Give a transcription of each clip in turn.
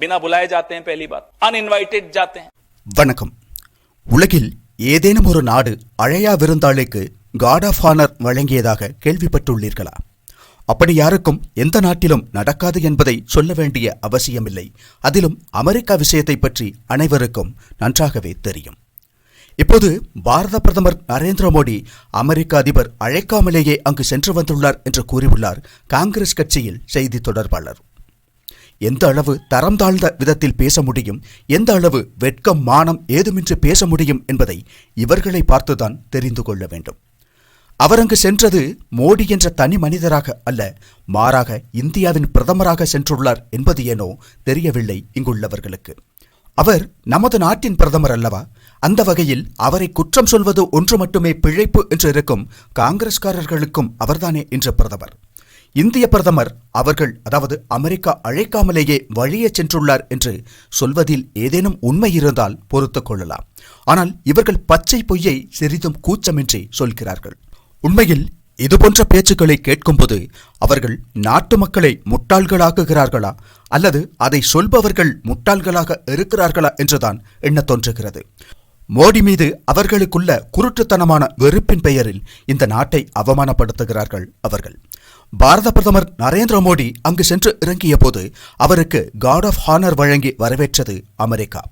பினா புலாய ஜாத்தே பஹலி பாத் uninvited ஜாத்தே வணக்கம். உலகில் ஏதேனும் ஒரு நாடு அழையா விருந்தாளுக்கு காட் ஆஃப் ஆனர் வழங்கியதாக கேள்விப்பட்டுள்ளீர்களா? அப்படி யாருக்கும் எந்த நாட்டிலும் நடக்காது என்பதை சொல்ல வேண்டிய அவசியமில்லை. அதிலும் அமெரிக்கா விஷயத்தை பற்றி அனைவருக்கும் நன்றாகவே தெரியும். இப்போது பாரத பிரதமர் நரேந்திர மோடி அமெரிக்க அதிபர் அழைக்காமலேயே அங்கு சென்று வந்துள்ளார் என்று கூறியுள்ளார் காங்கிரஸ் கட்சியில் செய்தி தொடர்பாளர். எந்த அளவு தரம் தாழ்ந்த விதத்தில் பேச முடியும் எந்த அளவு வெட்கம் மானம் ஏதுமின்றி பேச முடியும் என்பதை இவர்களை பார்த்துதான் தெரிந்து கொள்ள வேண்டும். அவர் அங்கு சென்றது மோடி என்ற தனி மனிதராக அல்ல மாறாக இந்தியாவின் பிரதமராக சென்றுள்ளார் என்பது ஏனோ தெரியவில்லை இங்குள்ளவர்களுக்கு. அவர் நமது நாட்டின் பிரதமர் அல்லவா? அந்த வகையில் அவரை குற்றம் சொல்வது ஒன்று மட்டுமே பிழைப்பு என்று இருக்கும் காங்கிரஸ்காரர்களுக்கும் அவர்தானே இன்று பிரதமர். இந்திய பிரதமர் அவர்கள் அதாவது அமெரிக்கா அழைக்காமலேயே வழியே சென்றுள்ளார் என்று சொல்வதில் ஏதேனும் உண்மை இருந்தால் பொறுத்துக் கொள்ளலாம். ஆனால் இவர்கள் பச்சை பொய்யை சிறிதும் கூச்சமின்றி சொல்கிறார்கள். உண்மையில் இதுபோன்ற பேச்சுக்களை கேட்கும்போது அவர்கள் நாட்டு மக்களை முட்டாள்களாக்குகிறார்களா? அல்லது அதை சொல்பவர்கள் முட்டாள்களாக இருக்கிறார்களா என்றுதான் எண்ண தோன்றுகிறது. மோடி மீது அவர்களுக்குள்ள குருட்டுத்தனமான வெறுப்பின் பெயரில் இந்த நாட்டை அவமானப்படுத்துகிறார்கள் அவர்கள். பாரத பிரதமர் நரேந்திர மோடி அங்கு சென்று இறங்கிய போது அவருக்கு காட் ஆஃப் ஹானர் வழங்கி வரவேற்றது அமெரிக்கா.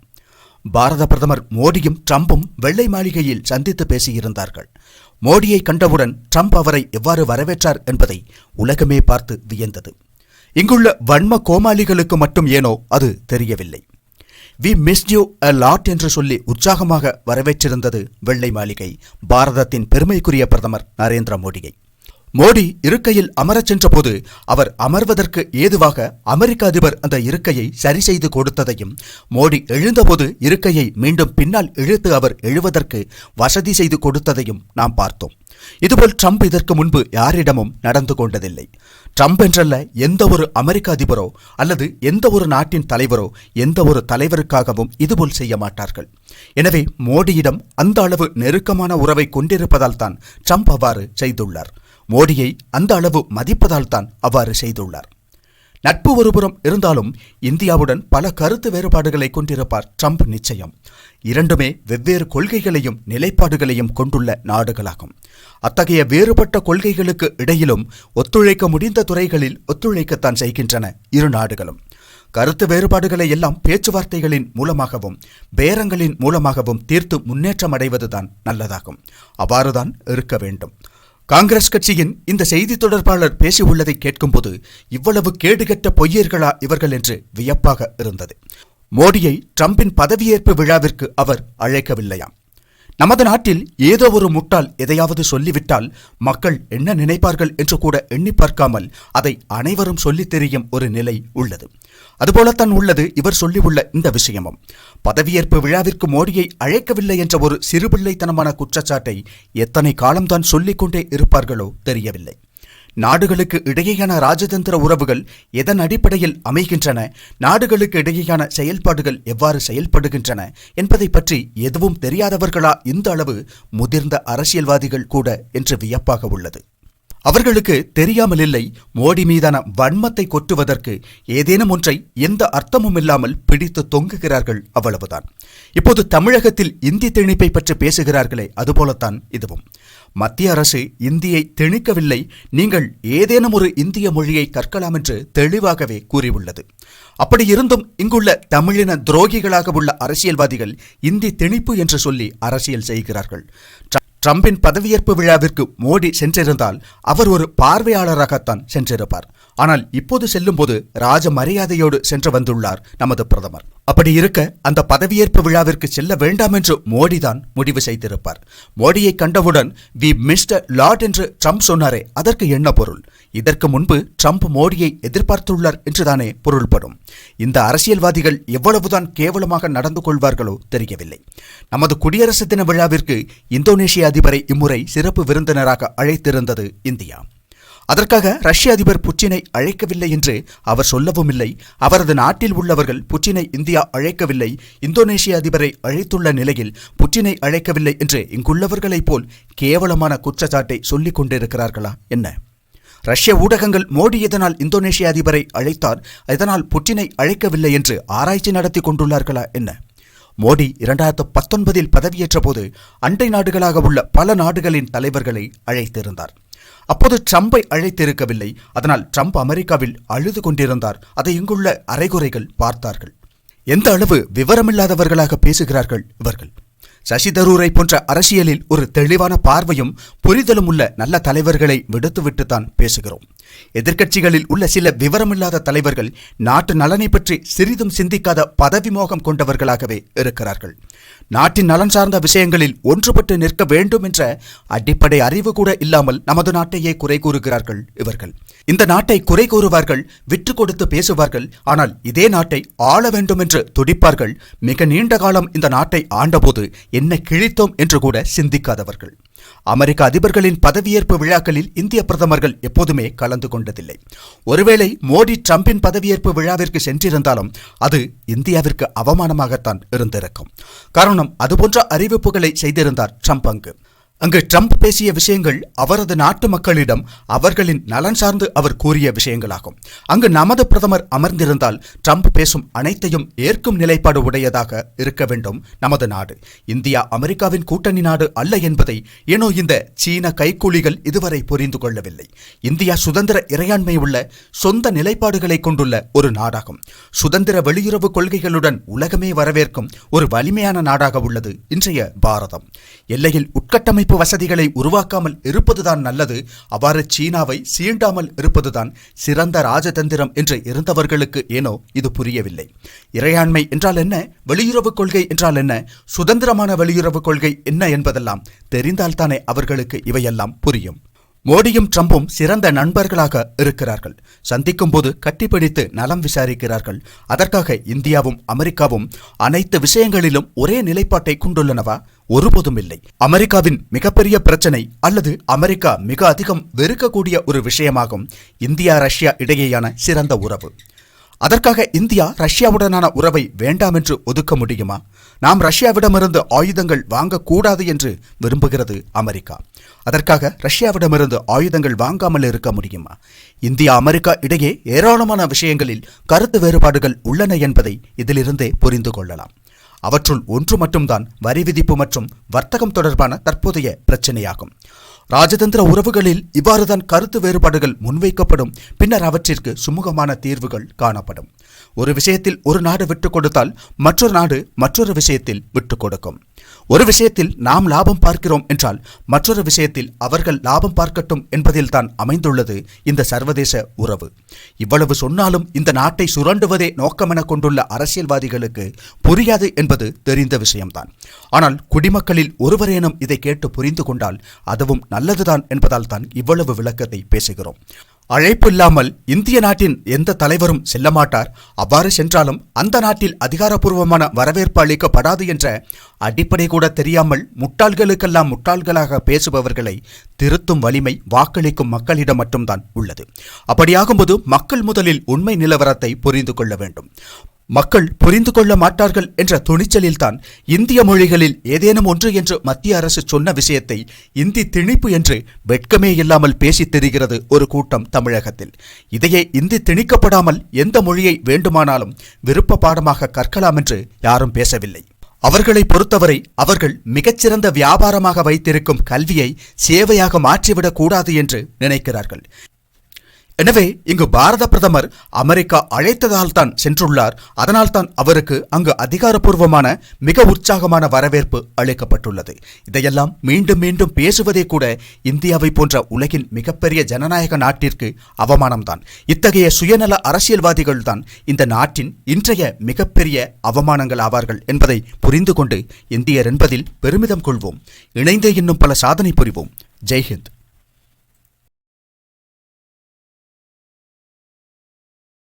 பாரத பிரதமர் மோடியும் ட்ரம்பும் வெள்ளை மாளிகையில் சந்தித்து பேசியிருந்தார்கள். மோடியை கண்டவுடன் ட்ரம்ப் அவரை எவ்வாறு வரவேற்றார் என்பதை உலகமே பார்த்து வியந்தது. இங்குள்ள வன்ம கோமாளிகளுக்கு மட்டும் ஏனோ அது தெரியவில்லை. We miss you a lot என்று சொல்லி உற்சாகமாக வரவேற்றிருந்தது வெள்ளை மாளிகை. பாரதத்தின் பெருமைக்குரிய பிரதமர் நரேந்திர மோடியை. மோடி இருக்கையில் அமரச் சென்றபோது அவர் அமர்வதற்கு ஏதுவாக அமெரிக்க அதிபர் அந்த இருக்கையை சரி செய்து கொடுத்ததையும் மோடி எழுந்தபோது இருக்கையை மீண்டும் பின்னால் இழுத்து அவர் எழுவதற்கு வசதி செய்து கொடுத்ததையும் நாம் பார்த்தோம். இதுபோல் ட்ரம்ப் இதற்கு முன்பு யாரிடமும் நடந்து கொண்டதில்லை. ட்ரம்ப் என்றல்ல எந்த ஒரு அமெரிக்க அதிபரோ அல்லது எந்த ஒரு நாட்டின் தலைவரோ எந்த ஒரு தலைவருக்காகவும் இதுபோல் செய்ய மாட்டார்கள். எனவே மோடியிடம் அந்த அளவு நெருக்கமான உறவை கொண்டிருப்பதால் தான் ட்ரம்ப் அவ்வாறு செய்துள்ளார். மோடியை அந்த அளவு மதிப்பதால் தான் அவ்வாறு செய்துள்ளார். நட்பு ஒருபுறம் இருந்தாலும் இந்தியாவுடன் பல கருத்து வேறுபாடுகளை கொண்டிருப்பார் ட்ரம்ப் நிச்சயம். இரண்டுமே வெவ்வேறு கொள்கைகளையும் நிலைப்பாடுகளையும் கொண்டுள்ள நாடுகளாகும். அத்தகைய வேறுபட்ட கொள்கைகளுக்கு இடையிலும் ஒத்துழைக்க முடிந்த துறைகளில் ஒத்துழைக்கத்தான் செய்கின்றன இரு நாடுகளும். கருத்து வேறுபாடுகளை எல்லாம் பேச்சுவார்த்தைகளின் மூலமாகவும் பேரங்களின் மூலமாகவும் தீர்த்து முன்னேற்றம் அடைவதுதான் நல்லதாகும். அவ்வாறுதான் இருக்க வேண்டும். காங்கிரஸ் கட்சியின் இந்த செய்தி தொடர்பாளர் பேசியுள்ளதை கேட்கும்போது இவ்வளவு கேடுகட்ட பொய்யர்களா இவர்கள் என்று வியப்பாக இருந்தது. மோடியை ட்ரம்பின் பதவியேற்பு விழாவிற்கு அவர் அழைக்கவில்லையாம். நமது நாட்டில் ஏதோ ஒரு முட்டாள் எதையாவது சொல்லிவிட்டால் மக்கள் என்ன நினைப்பார்கள் என்று கூட எண்ணி பார்க்காமல் அதை அனைவரும் சொல்லித் தெரியும் ஒரு நிலை உள்ளது. அதுபோலத்தான் உள்ளது இவர் சொல்லியுள்ள இந்த விஷயமும். பதவியேற்பு விழாவிற்கு மோடியை அழைக்கவில்லை என்ற ஒரு சிறுபிள்ளைத்தனமான குற்றச்சாட்டை எத்தனை காலம்தான் சொல்லிக்கொண்டே இருப்பார்களோ தெரியவில்லை. நாடுகளுக்கு இடையேயான ராஜதந்திர உறவுகள் எதன் அடிப்படையில் அமைகின்றன நாடுகளுக்கு இடையேயான செயல்பாடுகள் எவ்வாறு செயல்படுகின்றன என்பதை பற்றி எதுவும் தெரியாதவர்களா? இந்த அளவு முதிர்ந்த அரசியல்வாதிகள் கூட என்று வியப்பாக உள்ளது. அவர்களுக்கு தெரியாமல் இல்லை மோடி மீதான வன்மத்தை கொட்டுவதற்கு ஏதேனும் ஒன்றை எந்த அர்த்தமும் இல்லாமல் பிடித்து தொங்குகிறார்கள் அவ்வளவுதான். இப்போது தமிழகத்தில் இந்தி திணிப்பை பற்றி பேசுகிறார்களே அதுபோலத்தான் இதுவும். மத்திய அரசு இந்தியை திணிக்கவில்லை நீங்கள் ஏதேனும் ஒரு இந்திய மொழியை கற்கலாம் என்று தெளிவாகவே கூறியுள்ளது. அப்படி இருந்தும் இங்குள்ள தமிழின துரோகிகளாக உள்ள அரசியல்வாதிகள் இந்தி திணிப்பு என்று சொல்லி அரசியல் செய்கிறார்கள். ட்ரம்பின் பதவியேற்பு விழாவிற்கு மோடி சென்றிருந்தால் அவர் ஒரு பார்வையாளராகத்தான் சென்றிருப்பார். ஆனால் இப்போது செல்லும்போது ராஜ மரியாதையோடு சென்று வந்துள்ளார் நமது பிரதமர். அப்படி இருக்க அந்த பதவியேற்பு விழாவிற்கு செல்ல வேண்டாம் என்று மோடிதான் முடிவு செய்திருப்பார். மோடியை கண்டவுடன் வி மிஸ்டர் லார்ட் என்று ட்ரம்ப் சொன்னாரே அதற்கு என்ன பொருள்? இதற்கு முன்பு ட்ரம்ப் மோடியை எதிர்பார்த்துள்ளார் என்றுதானே பொருள்படும். இந்த அரசியல்வாதிகள் எவ்வளவுதான் கேவலமாக நடந்து கொள்வார்களோ தெரியவில்லை. நமது குடியரசு தின விழாவிற்கு இந்தோனேஷிய அதிபரை இம்முறை சிறப்பு விருந்தினராக அழைத்திருந்தது இந்தியா. அதற்காக ரஷ்ய அதிபர் புட்டினை அழைக்கவில்லை என்று அவர் சொல்லவும் இல்லை. அவரது நாட்டில் உள்ளவர்கள் புட்டினை இந்தியா அழைக்கவில்லை. இந்தோனேஷிய அதிபரை அழைத்துள்ள நிலையில் புட்டினை அழைக்கவில்லை என்று இங்குள்ளவர்களைப் போல் கேவலமான குற்றச்சாட்டை சொல்லிக் கொண்டிருக்கிறார்களா? என்ன? ரஷ்ய ஊடகங்கள் மோடி இதனால் இந்தோனேஷிய அதிபரை அழைத்தார்? இதனால் புட்டினை அழைக்கவில்லை என்று ஆராய்ச்சி நடத்தி கொண்டுள்ளார்களா? என்ன? மோடி இரண்டாயிரத்து பத்தொன்பதில் பதவியேற்ற போது அண்டை நாடுகளாக உள்ள பல நாடுகளின் தலைவர்களை அழைத்திருந்தார். அப்போது ட்ரம்பை அழைத்திருக்கவில்லை. அதனால் ட்ரம்ப் அமெரிக்காவில் அழுது கொண்டிருந்தார். அதை இங்குள்ள அரைகுறைகள் பார்த்தார்கள். எந்த அளவு விவரமில்லாதவர்களாக பேசுகிறார்கள் இவர்கள்? சசி தரூரை போன்ற அரசியலில் ஒரு தெளிவான பார்வையும் புரிதலும் உள்ள நல்ல தலைவர்களை விடுத்துவிட்டுத்தான் பேசுகிறோம். எதிர்க்கட்சிகளில் உள்ள சில விவரமில்லாத தலைவர்கள் நாட்டு நலனை பற்றி சிறிதும் சிந்திக்காத பதவி மோகம் கொண்டவர்களாகவே இருக்கிறார்கள். நாட்டின் நலன் சார்ந்த விஷயங்களில் ஒன்றுபட்டு நிற்க வேண்டும் என்ற அடிப்படை அறிவு கூட இல்லாமல் நமது நாட்டையே குறை கூறுகிறார்கள் இவர்கள். இந்த நாட்டை குறை கூறுவார்கள் விற்று கொடுத்து பேசுவார்கள் ஆனால் இதே நாட்டை ஆள வேண்டும் என்று துடிப்பார்கள். மிக நீண்ட காலம் இந்த நாட்டை ஆண்டபோது என்ன கிழித்தோம் என்று கூட சிந்திக்காதவர்கள். அமெரிக்க அதிபர்களின் பதவியேற்பு விழாக்களில் இந்திய பிரதமர்கள் எப்போதுமே கலந்து கொண்டதில்லை. ஒருவேளை மோடி ட்ரம்பின் பதவியேற்பு விழாவிற்கு சென்றிருந்தாலும் அது இந்தியாவிற்கு அவமானமாகத்தான் இருந்திருக்கும். காரணம் அதுபோன்ற அறிவிப்புகளை செய்திருந்தார் ட்ரம்ப் அங்கு. அங்கு ட்ரம்ப் பேசிய விஷயங்கள் அவரது நாட்டு மக்களிடம் அவர்களின் நலன் சார்ந்து அவர் கூறிய விஷயங்களாகும். அங்கு நமது பிரதமர் அமர்ந்திருந்தால் ட்ரம்ப் பேசும் அனைத்தையும் ஏற்கும் நிலைப்பாடு உடையதாக இருக்க வேண்டும் நமது நாடு. இந்தியா அமெரிக்காவின் கூட்டணி நாடு அல்ல என்பதை ஏனோ இந்த சீன கைக்கூலிகள் இதுவரை புரிந்து கொள்ளவில்லை. இந்தியா சுதந்திர இறையாண்மை உள்ள சொந்த நிலைப்பாடுகளை கொண்டுள்ள ஒரு நாடாகும். சுதந்திர வெளியுறவு கொள்கைகளுடன் உலகமே வரவேற்கும் ஒரு வலிமையான நாடாக உள்ளது இன்றைய பாரதம். எல்லையில் உட்கட்டமைப்பு அமைப்பு வசதிகளை உருவாக்காமல் இருப்பதுதான் நல்லது. அவ்வாறு சீனாவை சீண்டாமல் இருப்பதுதான் சிறந்த ராஜதந்திரம் என்று இருந்தவர்களுக்கு ஏனோ இது புரியவில்லை. இறையாண்மை என்றால் என்ன? வெளியுறவு கொள்கை என்றால் என்ன? சுதந்திரமான வெளியுறவு கொள்கை என்ன என்பதெல்லாம் தெரிந்தால்தானே அவர்களுக்கு இவையெல்லாம் புரியும். மோடியும் ட்ரம்பும் சிறந்த நண்பர்களாக இருக்கிறார்கள். சந்திக்கும் போது கட்டிப்பிடித்து நலம் விசாரிக்கிறார்கள். அதற்காக இந்தியாவும் அமெரிக்காவும் அனைத்து விஷயங்களிலும் ஒரே நிலைப்பாட்டை கொண்டுள்ளனவா? ஒருபோதும் இல்லை. அமெரிக்காவின் மிகப்பெரிய பிரச்சனை அல்லது அமெரிக்கா மிக அதிகம் வெறுக்கக்கூடிய ஒரு விஷயமாகும். இந்தியா ரஷ்யா இடையேயான சிறந்த உறவு. அதற்காக இந்தியா ரஷ்யாவுடனான உறவை வேண்டாம் என்று ஒதுக்க முடியுமா? நாம் ரஷ்யாவிடமிருந்து ஆயுதங்கள் வாங்கக்கூடாது என்று விரும்புகிறது அமெரிக்கா. அதற்காக ரஷ்யாவிடமிருந்து ஆயுதங்கள் வாங்காமல் இருக்க முடியுமா? இந்தியா அமெரிக்கா இடையே ஏராளமான விஷயங்களில் கருத்து வேறுபாடுகள் உள்ளன என்பதை இதிலிருந்தே புரிந்து கொள்ளலாம். அவற்றுள் ஒன்று மட்டும்தான் வரி விதிப்பு மற்றும் வர்த்தகம் தொடர்பான தற்போதைய பிரச்சனையாகும். ராஜதந்திர உறவுகளில் இவ்வாறுதான் கருத்து வேறுபாடுகள் முன்வைக்கப்படும். பின்னர் அவற்றிற்கு சுமூகமான தீர்வுகள் காணப்படும். ஒரு விஷயத்தில் ஒரு நாடு விட்டுக் கொடுத்தால் மற்றொரு நாடு மற்றொரு விஷயத்தில் விட்டுக் கொடுக்கும். ஒரு விஷயத்தில் நாம் லாபம் பார்க்கிறோம் என்றால் மற்றொரு விஷயத்தில் அவர்கள் லாபம் பார்க்கட்டும் என்பதில்தான் அமைந்துள்ளது இந்த சர்வதேச உறவு. இவ்வளவு சொன்னாலும் இந்த நாட்டை சுரண்டுவதே நோக்கமென கொண்டுள்ள அரசியல்வாதிகளுக்கு புரியாது என்பது தெரிந்த விஷயம்தான். ஆனால் குடிமக்களில் ஒருவரேனும் இதை கேட்டு புரிந்து கொண்டால் அதுவும் நல்லதுதான் என்பதால் தான் இவ்வளவு விளக்கத்தை பேசுகிறோம். அழைப்பு இல்லாமல் இந்திய நாட்டின் எந்த தலைவரும் செல்ல மாட்டார் அவ்வாறு சென்றாலும் அந்த நாட்டில் அதிகாரப்பூர்வமான வரவேற்பு அளிக்கப்படாது என்ற அடிப்படை கூட தெரியாமல் முட்டாள்களுக்கெல்லாம் முட்டாள்களாக பேசுபவர்களை திருத்தும் வலிமை வாக்களிக்கும் மக்களிடம் மட்டும்தான் உள்ளது. அப்படியாகும்போது மக்கள் முதலில் உண்மை நிலவரத்தை புரிந்து கொள்ள வேண்டும். மக்கள் புரிந்து கொள்ள மாட்டார்கள் என்ற துணிச்சலில்தான் இந்திய மொழிகளில் ஏதேனும் ஒன்று என்று மத்திய அரசு சொன்ன விஷயத்தை இந்தி திணிப்பு என்று வெட்கமே இல்லாமல் பேசித் தெரிகிறது ஒரு கூட்டம் தமிழகத்தில். இதையே இந்தி திணிக்கப்படாமல் எந்த மொழியை வேண்டுமானாலும் விருப்ப பாடமாக கற்கலாம் என்று யாரும் பேசவில்லை. அவர்களை பொறுத்தவரை அவர்கள் மிகச்சிறந்த வியாபாரமாக வைத்திருக்கும் கல்வியை சேவையாக மாற்றிவிடக் கூடாது என்று நினைக்கிறார்கள். எனவே இங்கு பாரத பிரதமர் அமெரிக்கா அழைத்ததால் தான் சென்றுள்ளார். அதனால் தான் அவருக்கு அங்கு அதிகாரப்பூர்வமான மிக உற்சாகமான வரவேற்பு அளிக்கப்பட்டுள்ளது. இதையெல்லாம் மீண்டும் மீண்டும் பேசுவதே கூட இந்தியாவை போன்ற உலகின் மிகப்பெரிய ஜனநாயக நாட்டிற்கு அவமானம்தான். இத்தகைய சுயநல அரசியல்வாதிகள் தான் இந்த நாட்டின் இன்றைய மிகப்பெரிய அவமானங்கள் ஆவார்கள் என்பதை புரிந்து கொண்டு இந்தியர் என்பதில் பெருமிதம் கொள்வோம். இணைந்தே இன்னும் பல சாதனை புரிவோம். ஜெய்ஹிந்த்.